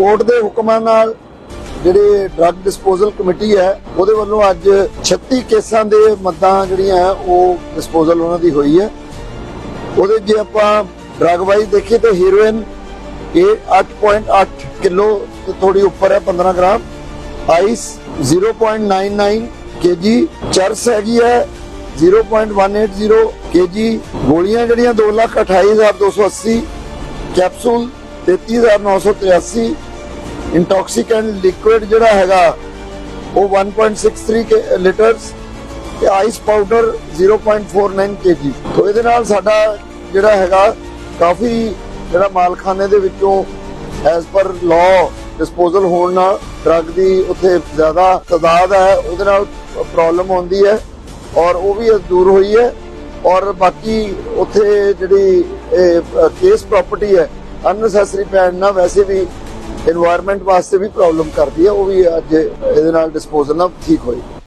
Court ਦੇ ਹੁਕਮਾਂ ਨਾਲ ਜਿਹੜੇ ਡਰੱਗ ਡਿਸਪੋਜ਼ਲ ਕਮੇਟੀ ਹੈ, ਉਹਦੇ ਵੱਲੋਂ ਅੱਜ 36 ਕੇਸਾਂ ਦੇ ਮੱਦਾਂ ਜਿਹੜੀਆਂ ਹੈ, ਉਹ ਡਿਸਪੋਜ਼ਲ ਉਹਨਾਂ ਦੀ ਹੋਈ ਹੈ। ਉਹਦੇ ਜੇ ਆਪਾਂ ਡਰੱਗ ਵਾਈਜ਼ ਦੇਖੀਏ ਤਾਂ ਹੀਰੋਇਨ ਇਹ 8.8 ਕਿਲੋ ਤੋਂ ਥੋੜੀ ਉੱਪਰ ਹੈ 15 ਗ੍ਰਾਮ। ਆਈਸ 0.99 ਕੇਜੀ ਚਰਸ ਹੈਗੀ ਹੈ 0.180 ਕੇਜੀ ਗੋਲੀਆਂ ਜਿਹੜੀਆਂ 228280 ਕੈਪਸੂਲ 33983 ਇੰਟੌਕਸੀਕੈਂਟ ਲਿਕੁਇਡ ਜਿਹੜਾ ਹੈਗਾ, ਉਹ 1.63 ਕੇ ਲੀਟਰਸ ਤੇ ਆਈਸ ਪਾਊਡਰ 0.49 ਕੇਜੀ ਤੋਂ ਇਹਦੇ ਨਾਲ ਸਾਡਾ ਜਿਹੜਾ ਹੈਗਾ, ਕਾਫੀ ਜਿਹੜਾ ਮਾਲਖਾਨੇ ਦੇ ਵਿੱਚੋਂ ਐਸ ਪਰ ਲਾਅ ਡਿਸਪੋਜ਼ਲ ਹੋਣ ਨਾਲ ਡਰੱਗ ਦੀ ਉੱਥੇ ਜ਼ਿਆਦਾ ਤਦਾਦ ਹੈ, ਉਹਦੇ ਨਾਲ ਪ੍ਰੋਬਲਮ ਆਉਂਦੀ ਹੈ ਔਰ ਉਹ ਵੀ ਦੂਰ ਹੋਈ ਹੈ ਔਰ ਬਾਕੀ ਉੱਥੇ ਜਿਹੜੀ ਕੇਸ ਪ੍ਰਾਪਰਟੀ ਹੈ ਅਨਨੈਸੈਸਰੀ ਪੈਣ ਨਾਲ ਵੈਸੇ ਵੀ এনवायरमेंट ਵਾਸਤੇ ਵੀ ਪ੍ਰੋਬਲਮ ਕਰਦੀ ਹੈ, ਉਹ ਵੀ ਅੱਜ ਇਹਦੇ ਨਾਲ ਡਿਸਪੋਜ਼ਲ ਨਾਲ ਠੀਕ ਹੋਈ।